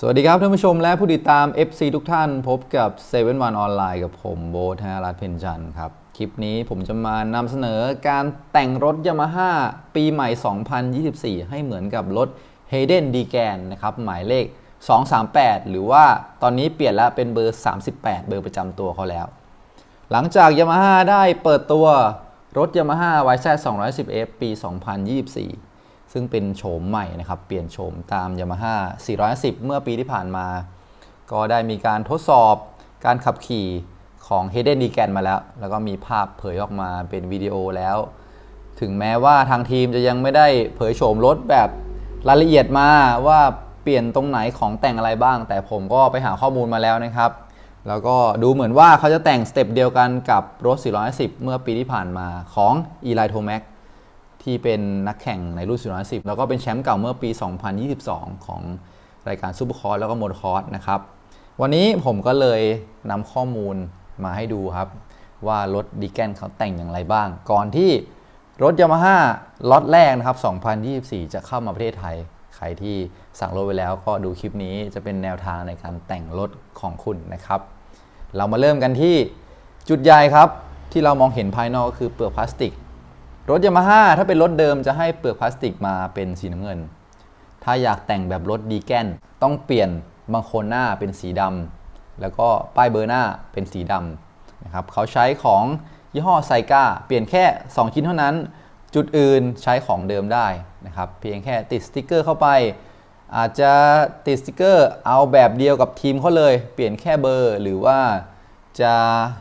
สวัสดีครับท่านผู้ชมและผู้ติดตาม FC ทุกท่านพบกับ7 1ออนไลน์กับผมโบธนรัตน์เพ็ญจันทร์ครับ คลิปนี้ผมจะมานำเสนอการแต่งรถยามาฮ่าปีใหม่ 2024 ให้เหมือนกับรถ Hayden d g a n นะครับ หมายเลข 238 หรือว่าตอนนี้เปลี่ยนแล้วเป็นเบอร์ 38 เบอร์ประจำตัวเขาแล้ว หลังจาก Yamaha ได้เปิดตัวรถ Yamaha YZ 210F ปี 2024 ซึ่งเป็นโฉมใหม่นะครับ เปลี่ยนโฉมตาม Yamaha 410 เมื่อปีที่ผ่านมา ก็ได้มีการทดสอบการขับขี่ของ Hayden d g a n มาแล้ว แล้วก็มีภาพเผยออกมาเป็นวิดีโอแล้ว ถึงแม้ว่าทางทีมจะยังไม่ได้เผยโฉมรถแบบรายละเอียดมาว่าเปลี่ยนตรงไหนของแต่งอะไรบ้าง แต่ผมก็ไปหาข้อมูลมาแล้วนะครับ แล้วก็ดูเหมือนว่าเขาจะแต่งสเต็ปเดียวกันกับรถ 410 เมื่อปีที่ผ่านมาของ e l i t o m a c ที่เป็นนักแข่งในรุ่น 410 แล้วก็เป็นแชมป์เก่าเมื่อปี 2022 ของรายการซูเปอร์คอร์สแล้วก็โมดคอร์สนะครับ วันนี้ผมก็เลยนำข้อมูลมาให้ดูครับ ว่ารถดีแกนเขาแต่งอย่างไรบ้าง ก่อนที่รถยามาฮ่าล็อตแรกนะครับ 2024 จะเข้ามาประเทศไทย ใครที่สั่งรถไว้แล้วก็ดูคลิปนี้จะเป็นแนวทางในการแต่งรถของคุณนะครับ เรามาเริ่มกันที่จุดใหญ่ครับ ที่เรามองเห็นภายนอกก็คือเปลือกพลาสติก รถยามาฮ่าถ้าเป็นรถเดิมจะให้เปลือกพลาสติกมาเป็นสีน้ำเงิน ถ้าอยากแต่งแบบรถดีแกนต้องเปลี่ยนบางโคนหน้าเป็นสีดำแล้วก็ป้ายเบอร์หน้าเป็นสีดำนะครับเขาใช้ของยี่ห้อไซกาเปลี่ยนแค่ 2 ชิ้นเท่านั้น จุดอื่นใช้ของเดิมได้นะครับเพียงแค่ติดสติกเกอร์เข้าไป อาจจะติดสติกเกอร์เอาแบบเดียวกับทีมเขาเลย เปลี่ยนแค่เบอร์ หรือว่าจะ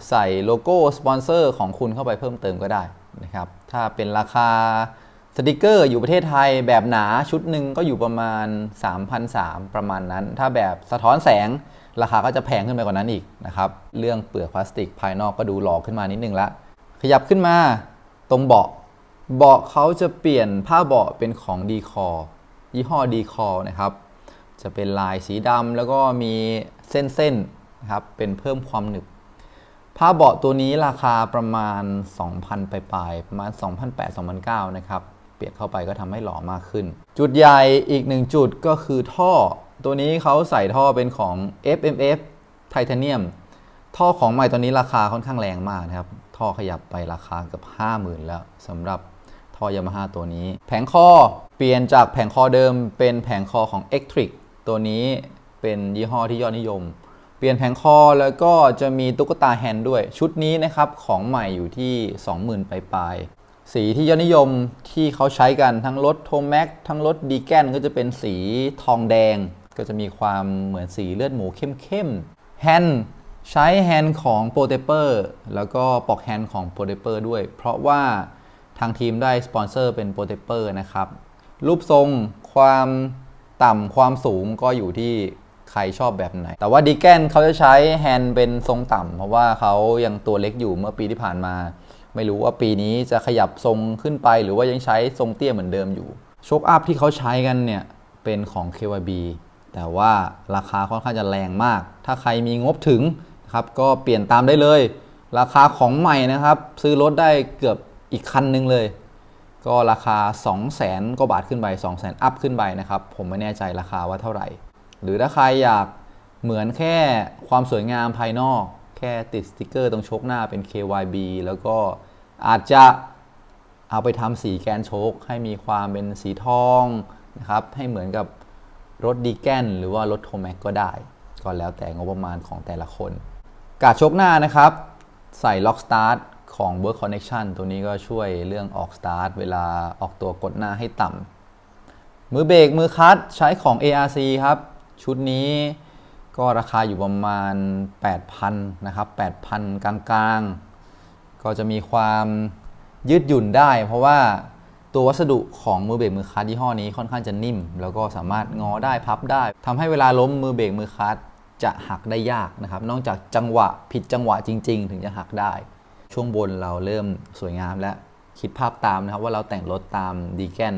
ใส่โลโก้สปอนเซอร์ของคุณเข้าไปเพิ่มเติมก็ได้นะครับ ถ้าเป็นราคาสติกเกอร์อยู่ประเทศไทยแบบหนาชุดหนึ่งก็อยู่ประมาณ3,300ประมาณนั้น ถ้าแบบสะท้อนแสงราคาก็จะแพงขึ้นไปกว่านั้นอีกนะครับเรื่องเปลือกพลาสติกภายนอกก็ดูหลอกขึ้นมานิดนึงละขยับขึ้นมาตรงเบาะ เบาะเขาจะเปลี่ยนผ้าเบาะเป็นของดีคอยี่ห้อดีคอนะครับจะเป็นลายสีดำแล้วก็มีเส้นๆนะครับเป็นเพิ่มความหนึบ ผ้าเบาะตัวนี้ราคาประมาณ 2,000ปลายๆประมาณ 2,800-2,900 นะครับ เปลี่ยนเข้าไปก็ทำให้หล่อมากขึ้น จุดใหญ่อีกหนึ่งจุดก็คือท่อ ตัวนี้เขาใส่ท่อเป็นของ FMF ไทเทเนียมท่อของใหม่ตัวนี้ราคาค่อนข้างแรงมากนะครับ ท่อขยับไปราคาเกือบ50,000 แล้วสำหรับท่อยามาฮ่าตัวนี้ แผงคอเปลี่ยนจากแผงคอเดิมเป็นแผงคอของ e c t r i c ตัวนี้เป็นยี่ห้อที่ยอดนิยม เปลี่ยนแผงคอแล้วก็จะมีตุ๊กตาแฮนด์ด้วย ชุดนี้นะครับของใหม่อยู่ที่ 20,000ปลายๆสีที่ยอดนิยมที่เขาใช้กันทั้งรถโทแม็กทั้งรถดีแกนก็จะเป็นสีทองแดง ก็จะมีความเหมือนสีเลือดหมูเข้มๆแฮนด์ใช้แฮนด์ของโปรเตเปอร์แล้วก็ปอกแฮนด์ของโปรเตเปอร์ด้วย เพราะว่าทางทีมได้สปอนเซอร์เป็นโปรเตเปอร์นะครับ รูปทรงความต่ำความสูงก็อยู่ที่ ใครชอบแบบไหน แต่ว่าดีแกนเขาจะใช้แฮนด์เป็นทรงต่ำเพราะว่าเขายังตัวเล็กอยู่เมื่อปีที่ผ่านมา ไม่รู้ว่าปีนี้จะขยับทรงขึ้นไป หรือว่ายังใช้ทรงเตี้ยเหมือนเดิมอยู่โชคอัพที่เขาใช้กันเนี่ยเป็นของ KYB แต่ว่าราคาค่อนข้างจะแรงมาก ถ้าใครมีงบถึงนะครับก็เปลี่ยนตามได้เลย ราคาของใหม่นะครับ ซื้อรถได้เกือบอีกคันหนึงเลย ก็ราคา 2 0 0แสนกว่าบาทขึ้นไป 2 0 0แสนอัพขึ้นไปนะครับ ผมไม่แน่ใจราคาว่าเท่าไหร่ หรือถ้าใครอยากเหมือนแค่ความสวยงามภายนอก แค่ติดสติกเกอร์ตรงโชคหน้าเป็น KYB แล้วก็อาจจะเอาไปทำสีแกนโชคให้มีความเป็นสีทองนะครับ ให้เหมือนกับรถดีแกนหรือว่ารถโทแม็กก็ได้ ก็แล้วแต่งบประมาณของแต่ละคน กาดโชคหน้านะครับ ใส่ล็อกสตาร์ทของ Work Connection ตัวนี้ก็ช่วยเรื่องออกสตาร์ทเวลาออกตัวกดหน้าให้ต่ำมือเบรกมือคัตใช้ของ ARC ครับ ชุดนี้ก็ราคาอยู่ประมาณ 8,000 นะครับ 8,000 กลางๆ ก็จะมีความยืดหยุ่นได้ เพราะว่าตัววัสดุของมือเบรกมือคลัตช์ยี่ห้อนี้ค่อนข้างจะนิ่ม แล้วก็สามารถงอได้พับได้ทำให้เวลาล้มมือเบรกมือคลัตช์จะหักได้ยากนะครับ นอกจากจังหวะผิดจังหวะจริง ๆ ถึงจะหักได้ ช่วงบนเราเริ่มสวยงามแล้วคิดภาพตามนะครับว่าเราแต่งรถตามดีแกน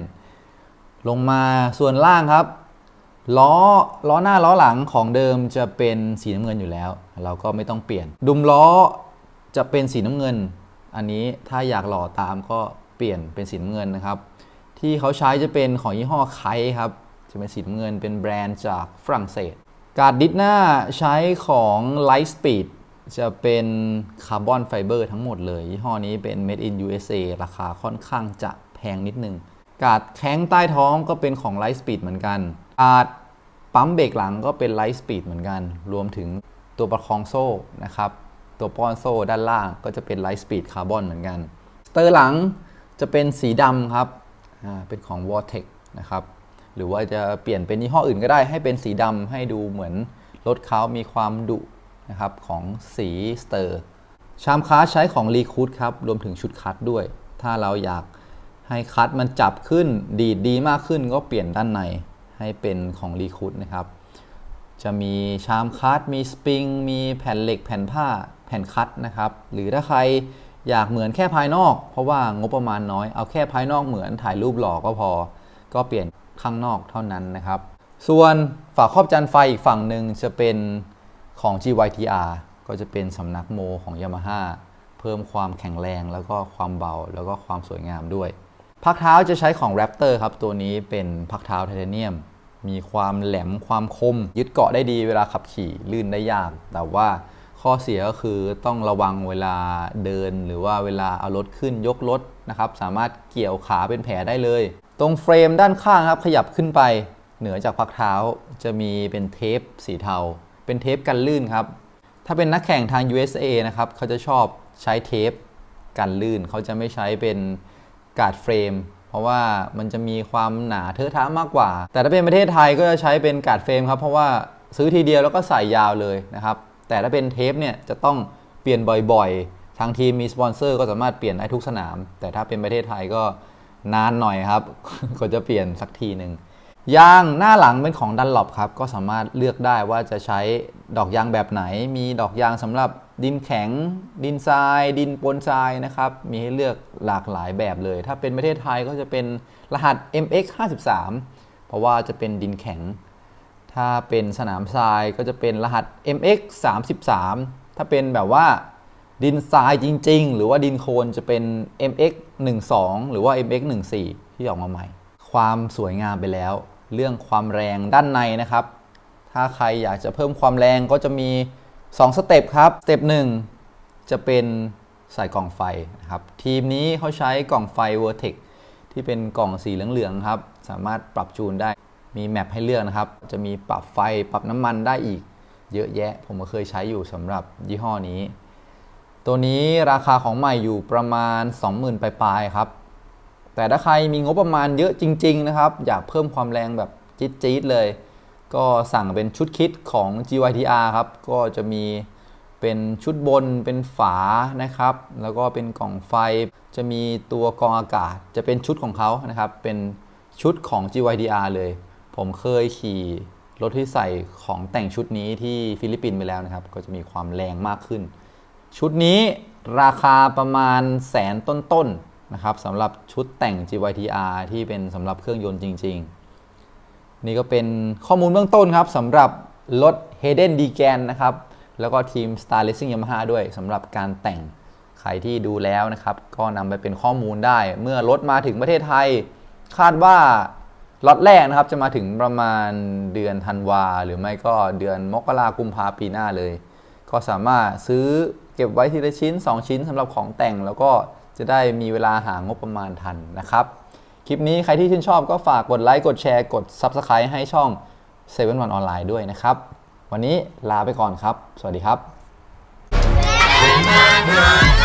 ลงมาส่วนล่างครับ ล้อล้อหน้าล้อหลังของเดิมจะเป็นสีน้ำเงินอยู่แล้ว เราก็ไม่ต้องเปลี่ยน ดุมล้อจะเป็นสีน้ำเงิน อันนี้ถ้าอยากหล่อตามก็เปลี่ยนเป็นสีน้ำเงินนะครับ ที่เขาใช้จะเป็นของยี่ห้อไคครับจะเป็นสีน้ำเงินเป็นแบรนด์จากฝรั่งเศส การ์ดดิสหน้าใช้ของ Lightspeed จะเป็นคาร์บอนไฟเบอร์ทั้งหมดเลย ยี่ห้อนี้เป็น Made in USA ราคาค่อนข้างจะแพงนิดนึง การ์ดแข้งใต้ท้องก็เป็นของ Lightspeed เหมือนกัน การ์ด ปั๊มเบรกหลังก็เป็น Lightspeed เหมือนกัน รวมถึงตัวประคองโซ่นะครับ ตัวป้อนโซ่ด้านล่างก็จะเป็น Lightspeed คาร์บอนเหมือนกันสเตอร์หลังจะเป็นสีดำครับเป็นของ Vortex นะครับ หรือว่าจะเปลี่ยนเป็นยี่ห้ออื่นก็ได้ให้เป็นสีดำให้ดูเหมือนรถเขามีความดุนะครับของสีสเตอร์ชามคัสใช้ของรีคูดครับ รวมถึงชุดคัดด้วย ถ้าเราอยากให้คัดมันจับขึ้นดีดดีมากขึ้นก็เปลี่ยนด้านใน ให้เป็นของรีคูดนะครับ จะมีชามคัดมีสปริง มีแผ่นเหล็กแผ่นผ้าแผ่นคัดนะครับ หรือถ้าใครอยากเหมือนแค่ภายนอก เพราะว่างบประมาณน้อย เอาแค่ภายนอกเหมือนถ่ายรูปหล่อก็พอ ก็เปลี่ยนข้างนอกเท่านั้นนะครับ ส่วนฝาครอบจานไฟอีกฝั่งหนึ่งจะเป็นของ GYTR ก็จะเป็นสำนักโมของ Yamaha เพิ่มความแข็งแรงแล้วก็ความเบาแล้วก็ความสวยงามด้วย พักเท้าจะใช้ของ Raptor ครับ ตัวนี้เป็นพักเท้าไทเทเนียม มีความแหลมความคม ยึดเกาะได้ดีเวลาขับขี่ลื่นได้ยาก แต่ว่าข้อเสียก็คือต้องระวังเวลาเดิน หรือว่าเวลาเอารถขึ้นยกรถนะครับ สามารถเกี่ยวขาเป็นแผลได้เลย ตรงเฟรมด้านข้างครับขยับขึ้นไป เหนือจากพักเท้าจะมีเป็นเทปสีเทา เป็นเทปกันลื่นครับ ถ้าเป็นนักแข่งทาง USA นะครับเขาจะชอบใช้เทปกันลื่นเขาจะไม่ใช้เป็น การ์ดเฟรม เพราะว่ามันจะมีความหนาเทอะทะมากกว่า แต่ถ้าเป็นประเทศไทยก็จะใช้เป็นการ์ดเฟรมครับเพราะว่าซื้อทีเดียวแล้วก็ใส่ยาวเลยนะครับแต่ถ้าเป็นเทปเนี่ยจะต้องเปลี่ยนบ่อยๆ ทางทีมมีสปอนเซอร์ก็สามารถเปลี่ยนได้ทุกสนาม แต่ถ้าเป็นประเทศไทยก็นานหน่อยครับก็จะเปลี่ยนสักทีหนึ่งยางหน้าหลังเป็นของดันหลบครับ ก็สามารถเลือกได้ว่าจะใช้ดอกยางแบบไหน มีดอกยางสำหรับ ดินแข็ง ดินทราย ดินปนทรายนะครับ มีให้เลือกหลากหลายแบบเลย ถ้าเป็นประเทศไทยก็จะเป็นรหัส MX 53เพราะว่าจะเป็นดินแข็ง ถ้าเป็นสนามทรายก็จะเป็นรหัส MX 33ถ้าเป็นแบบว่าดินทรายจริง ๆ หรือว่าดินโคลนจะเป็น MX 12หรือว่า MX 14ที่ออกมาใหม่ ความสวยงามไปแล้ว เรื่องความแรงด้านในนะครับ ถ้าใครอยากจะเพิ่มความแรงก็จะมี 2สเต็ปครับสเต็ป1จะเป็นใส่กล่องไฟนะครับทีมนี้เขาใช้กล่องไฟ Vertex ที่เป็นกล่องสีเหลืองๆครับสามารถปรับจูนได้มีแมปให้เลือกนะครับ จะมีปรับไฟปรับน้ำมันได้อีก เยอะแยะ ผมก็เคยใช้อยู่สำหรับยี่ห้อนี้ ตัวนี้ราคาของใหม่อยู่ประมาณ 20,000ปลายๆครับ แต่ถ้าใครมีงบประมาณเยอะจริง ๆ นะครับ อยากเพิ่มความแรงแบบจี๊ดๆเลย ก็สั่งเป็นชุดคิดของ GYTR ครับ ก็จะมีเป็นชุดบนเป็นฝานะครับ แล้วก็เป็นกล่องไฟ จะมีตัวกรองอากาศ จะเป็นชุดของเขานะครับ เป็นชุดของ GYTR เลย ผมเคยขี่รถที่ใส่ของแต่งชุดนี้ที่ฟิลิปปินส์ไปแล้วนะครับ ก็จะมีความแรงมากขึ้น ชุดนี้ราคาประมาณแสนต้นๆนะครับสำหรับชุดแต่ง GYTR ที่เป็นสำหรับเครื่องยนต์จริง ๆ นี่ก็เป็นข้อมูลเบื้องต้นครับสำหรับรถ Hayden d g a n นะครับ แล้วก็ทีม Star Racing Yamaha ด้วยสำหรับการแต่งใครที่ดูแล้วนะครับ ก็นำไปเป็นข้อมูลได้ เมื่อรถมาถึงประเทศไทย คาดว่าล็อตแรกนะครับ จะมาถึงประมาณเดือนธันวา หรือไม่ก็เดือนมกรากุมภาปีหน้าเลย ก็สามารถซื้อเก็บไว้ทีละชิ้น 2 ชิ้นสำหรับของแต่งแล้วก็จะได้มีเวลาหางบประมาณทันนะครับ คลิปนี้ใครที่ชื่นชอบก็ฝากกดไลค์กดแชร์กด Subscribe ให้ช่อง7วันออนไลน์ด้วยนะครับ วันนี้ลาไปก่อนครับ สวัสดีครับ